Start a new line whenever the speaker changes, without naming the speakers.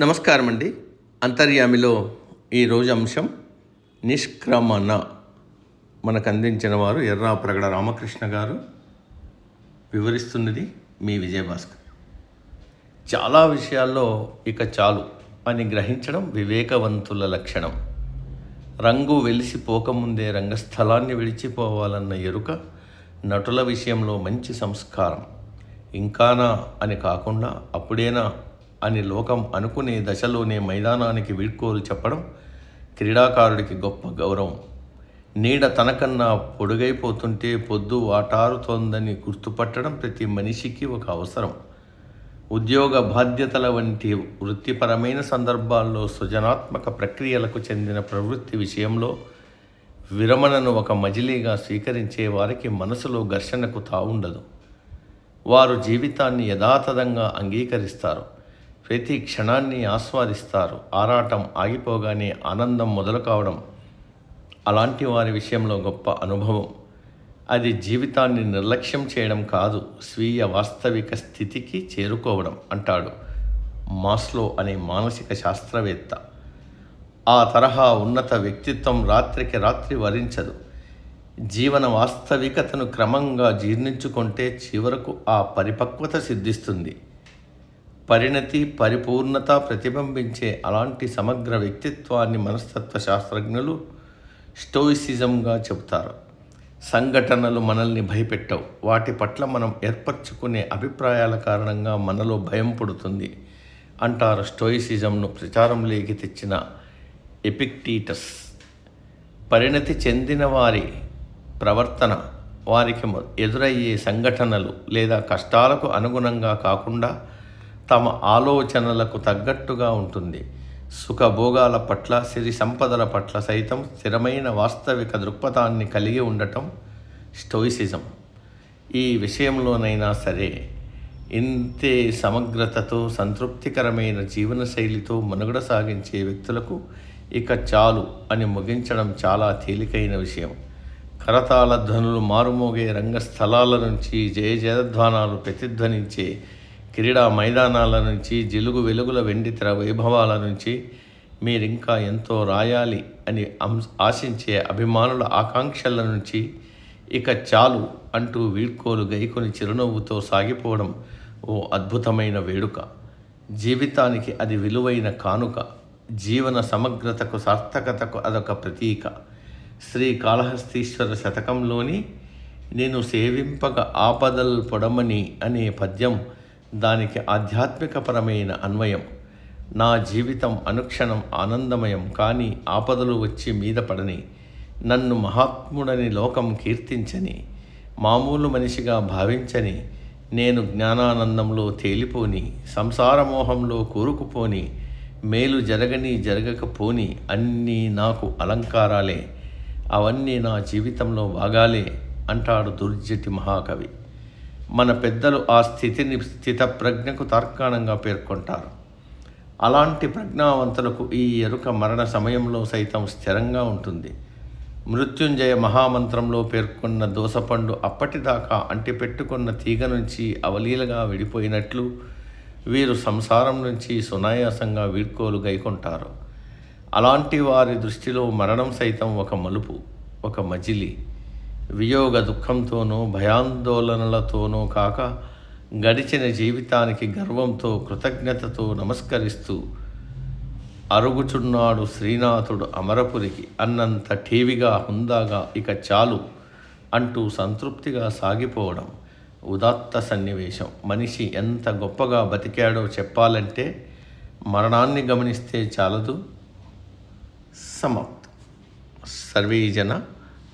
నమస్కారం అండి అంతర్యామిలో ఈరోజు అంశం నిష్క్రమణ. మనకు అందించిన వారు ఎర్రాప్రగడ రామకృష్ణ గారు. వివరిస్తున్నది మీ విజయభాస్కర్. చాలా విషయాల్లో ఇక చాలు అని గ్రహించడం వివేకవంతుల లక్షణం. రంగు వెలిసిపోకముందే రంగస్థలాన్ని విడిచిపోవాలన్న ఎరుక నటుల విషయంలో మంచి సంస్కారం. ఇంకానా అని కాకుండా అప్పుడేనా అని లోకం అనుకునే దశలోనే మైదానానికి వీడ్కోలు చెప్పడం క్రీడాకారుడికి గొప్ప గౌరవం. నీడ తనకన్నా పొడుగైపోతుంటే పొద్దు వాటారుతోందని గుర్తుపట్టడం ప్రతి మనిషికి ఒక అవసరం. ఉద్యోగ బాధ్యతల వంటి వృత్తిపరమైన సందర్భాల్లో సృజనాత్మక ప్రక్రియలకు చెందిన ప్రవృత్తి విషయంలో విరమణను ఒక మజిలీగా స్వీకరించే వారికి మనసులో ఘర్షణకు తావుండదు. వారు జీవితాన్ని యథాతథంగా అంగీకరిస్తారు. ప్రతి క్షణాన్ని ఆస్వాదిస్తారు. ఆరాటం ఆగిపోగానే ఆనందం మొదలు కావడం అలాంటి వారి విషయంలో గొప్ప అనుభవం. అది జీవితాన్ని నిర్లక్ష్యం చేయడం కాదు స్వీయ వాస్తవిక స్థితికి చేరుకోవడం అంటాడు మాస్లో అనే మానసిక శాస్త్రవేత్త. ఆ తరహా ఉన్నత వ్యక్తిత్వం రాత్రికి రాత్రి వరించదు. జీవన వాస్తవికతను క్రమంగా జీర్ణించుకుంటే చివరకు ఆ పరిపక్వత సిద్ధిస్తుంది. పరిణతి పరిపూర్ణత ప్రతిబింబించే అలాంటి సమగ్ర వ్యక్తిత్వాన్ని మనస్తత్వ శాస్త్రజ్ఞులు స్టోయిసిజంగా చెబుతారు. సంఘటనలు మనల్ని భయపెట్టవు. వాటి పట్ల మనం ఏర్పరచుకునే అభిప్రాయాల కారణంగా మనలో భయం పుడుతుంది అంటారు స్టోయిసిజంను ప్రచారంలోకి తెచ్చిన ఎపిక్టీటస్. పరిణతి చెందిన వారి ప్రవర్తన వారికి ఎదురయ్యే సంఘటనలు లేదా కష్టాలకు అనుగుణంగా కాకుండా తమ ఆలోచనలకు తగ్గట్టుగా ఉంటుంది. సుఖభోగాల పట్ల సిరి సంపదల పట్ల సైతం స్థిరమైన వాస్తవిక దృక్పథాన్ని కలిగి ఉండటం స్టోయిసిజం ఈ విషయంలోనైనా సరే ఇంతే సమగ్రతతో సంతృప్తికరమైన జీవనశైలితో మనుగడ సాగించే వ్యక్తులకు ఇక చాలు అని ముగించడం చాలా తేలికైన విషయం. కరతాళ ధ్వనులు మారుమోగే రంగస్థలాల నుంచి జయ జయధ్వానాలు ప్రతిధ్వనించే క్రీడా మైదానాల నుంచి జిలుగు వెలుగుల వెండితెర వైభవాల నుంచి మీరింకా ఎంతో రాయాలి అని అంశ ఆశించే అభిమానుల ఆకాంక్షల నుంచి ఇక చాలు అంటూ వీడ్కోలు గైకొని చిరునవ్వుతో సాగిపోవడం ఓ అద్భుతమైన వేడుక. జీవితానికి అది విలువైన కానుక. జీవన సమగ్రతకు సార్థకతకు అదొక ప్రతీక. శ్రీ కాళహస్తీశ్వర శతకంలోని నేను సేవింపక ఆపదల్ పొడమని అనే పద్యం దానికి ఆధ్యాత్మికపరమైన అన్వయం. నా జీవితం అనుక్షణం ఆనందమయం కానీ ఆపదలు వచ్చి మీద పడని నన్ను మహాత్ముడని లోకం కీర్తించని మామూలు మనిషిగా భావించని నేను జ్ఞానానందంలో తేలిపోని సంసారమోహంలో కూరుకుపోని మేలు జరగని జరగకపోని అన్నీ నాకు అలంకారాలే. అవన్నీ నా జీవితంలో భాగాలే అంటాడు దుర్జటి మహాకవి. మన పెద్దలు ఆ స్థితిని స్థితప్రజ్ఞకు తార్కాణంగా పేర్కొంటారు. అలాంటి ప్రజ్ఞావంతులకు ఈ ఎరుక మరణ సమయంలో సైతం స్థిరంగా ఉంటుంది. మృత్యుంజయ మహామంత్రంలో పేర్కొన్న దోసపండు అప్పటిదాకా అంటిపెట్టుకున్న తీగ నుంచి అవలీలగా విడిపోయినట్లు వీరు సంసారం నుంచి సునాయాసంగా వీడ్కోలు గైకొంటారు. అలాంటి వారి దృష్టిలో మరణం సైతం ఒక మలుపు ఒక మజిలి. వియోగ దుఃఖంతోనూ భయాందోళనలతోనూ కాక గడిచిన జీవితానికి గర్వంతో కృతజ్ఞతతో నమస్కరిస్తూ అరుగుచున్నాడు శ్రీనాథుడు అమరపురికి. అన్నంత ఠీవిగా హుందాగా ఇక చాలు అంటూ సంతృప్తిగా సాగిపోవడం ఉదాత్త సన్నివేశం. మనిషి ఎంత గొప్పగా బతికాడో చెప్పాలంటే మరణాన్ని గమనిస్తే చాలదు. సమాప్తం. సర్వే జన